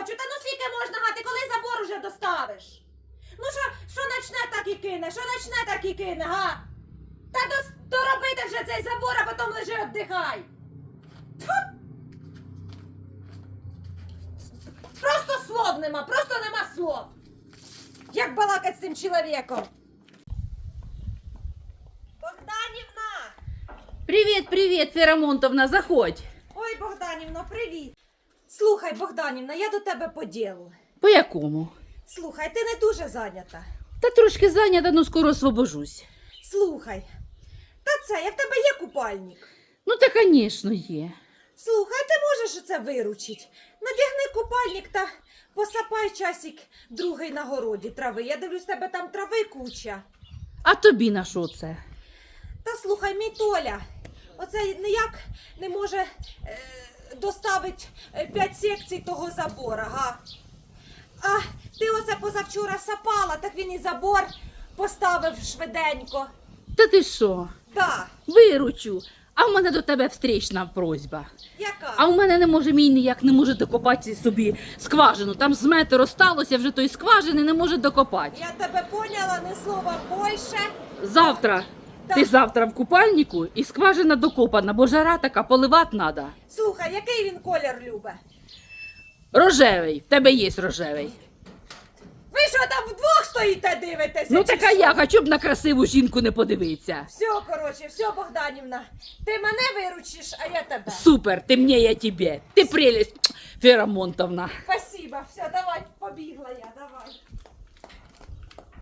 хочу. Та ну скільки можна гати, коли забор уже доставиш? Ну що що начне, так і кине, що начне, так і кине, га? Та доробити вже цей забор, а потім лежи, віддихай. Просто слов нема, просто нема слов. Як балакать з цим чоловіком? Богданівна! Привіт, привіт, Ферамонтовна, заходь. Ой, Богданівна, привіт. Слухай, Богданівна, я до тебе по ділу. По якому? Слухай, ти не дуже зайнята. Та трошки зайнята, ну скоро освобожусь. Слухай. Та це, я в тебе є купальник. Ну, та, звісно, є. Слухай, ти можеш це виручить. Надягни купальник та посапай часик другий на городі трави. Я дивлюсь, тебе там трави куча. А тобі на що це? Та слухай, мій Толя, оце ніяк не може е, доставити е, п'ять секцій того забора, га? А ти оце позавчора сапала, так він і забор поставив швиденько. Та ти що? Та, Виручу. А в мене до тебе встрічна просьба. яка? А в мене не може мій ніяк не може докопати собі скважину. Там з метр осталося, вже той скважини не може докопати. Я тебе поняла, не слова більше. Завтра. Ти завтра в купальнику і скважина докопана, бо жара така поливати треба. Слухай, який він колір любить? Рожевий, в тебе є рожевий. Ви що там вдвох стоїте дивитеся? Ну чи така що? я, хочу б на красиву жінку не подивитися. Все, коротше, все, Богданівна. Ти мене виручиш, а я тебе. Супер, ты мне, я тебе. Ты прелесть, Ферамонтовна. Спасибо, все, давай, побігла я, давай.